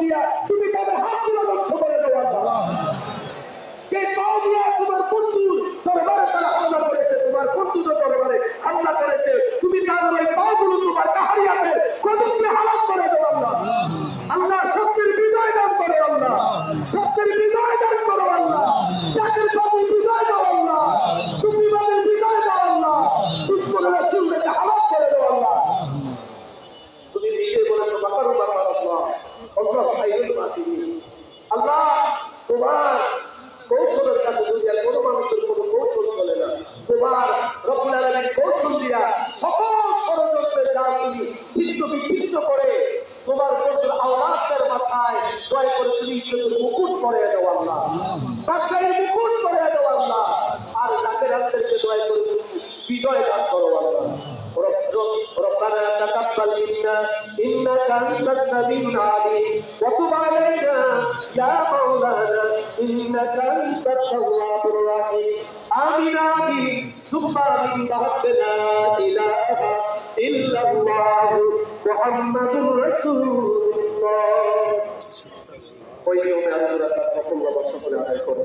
দিয়া তুমি তাদের হাতগুলো ধ্বংস করে দেবো আল্লাহ যে পাও দিয়া তোমার বন্ধু দরবারে তারা হামলা করেছে তোমার বন্ধুদের দরবারে হামলা করেছে তুমি তাদের ওই পাগুলো তোমার কাহারিয়াতে কদমকে হালাত করে দেবো আল্লাহ আল্লাহ সত্যের বিজয় দান করো আল্লাহ সত্যের বিজয় দান করো আল্লাহ জাতির প্রতি বিজয় দাও আল্লাহ সুফিবাদের বিজয় দাও আল্লাহ দুশ্মনের রাসূলকে হালাত করে দাও আল্লাহ তুমি নিজে বলেছ বাকারু বাকার আল্লাহ আল্লাহ খাইরুল মাসিদিন আল্লাহ তোমার কৌশলের কাছে বুঝিয়া কোনো মানুষের কোনো কৌশল চলে না তোমার রব্বুল আলামিন কৌশল দিয়া সকল ষড়যন্ত্রের জাল তুমি ছিন্ন বিচ্ছিন্ন করে তোমার কৌশল আওলাদের মাথায় দয়া করে তুমি ইজ্জতের মুকুট করে দাও আল্লাহ বাদশাহীর মুকুট করে দাও আল্লাহ আর যাকে রাত্রেকে দয়া করে তুমি বিজয় দান করো আল্লাহ رب- ربنا تقبل منا انك انت السميع العليم وتب علينا يا مولانا انك انت التواب الرحيم امين امين ثم امين بعد لا اله الا الله محمد رسول الله ওই নিয়মে আল্লাহ সকল সকলে আদায় করো